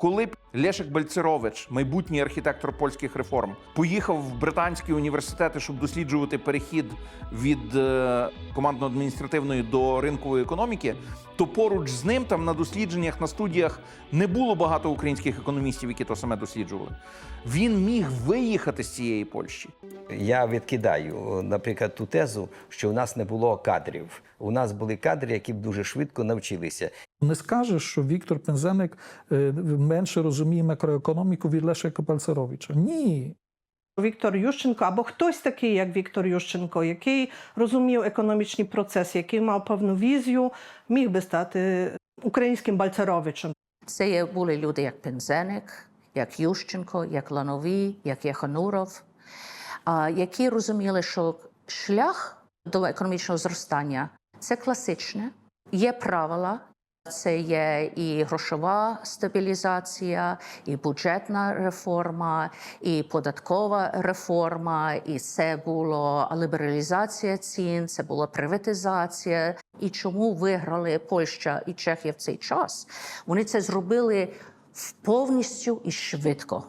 Коли б Лешек Бальцерович, майбутній архітектор польських реформ, поїхав в британські університети, щоб досліджувати перехід від е, командно-адміністративної до ринкової економіки, то поруч з ним там на дослідженнях, на студіях не було багато українських економістів, які то саме досліджували. Він міг виїхати з цієї Польщі. Я відкидаю, наприклад, ту тезу, що у нас не було кадрів. У нас були кадри, які б дуже швидко навчилися. Не скажеш, що Віктор Пензеник е, менше розуміє макроекономіку від Лешика Пальцеровича. Ні. Віктор Ющенко або хтось такий, як Віктор Ющенко, який розумів економічні процеси, який мав певну візію, міг би стати українським Бальцеровичем. Це є- були люди як Пензеник, як Ющенко, як Лановій, як Яхануров, які розуміли, що шлях до економічного зростання це класичне, є правила. Це є і грошова стабілізація, і бюджетна реформа, і податкова реформа, і це була лібералізація цін, це була приватизація. І чому виграли Польща і Чехія в цей час? Вони це зробили повністю і швидко.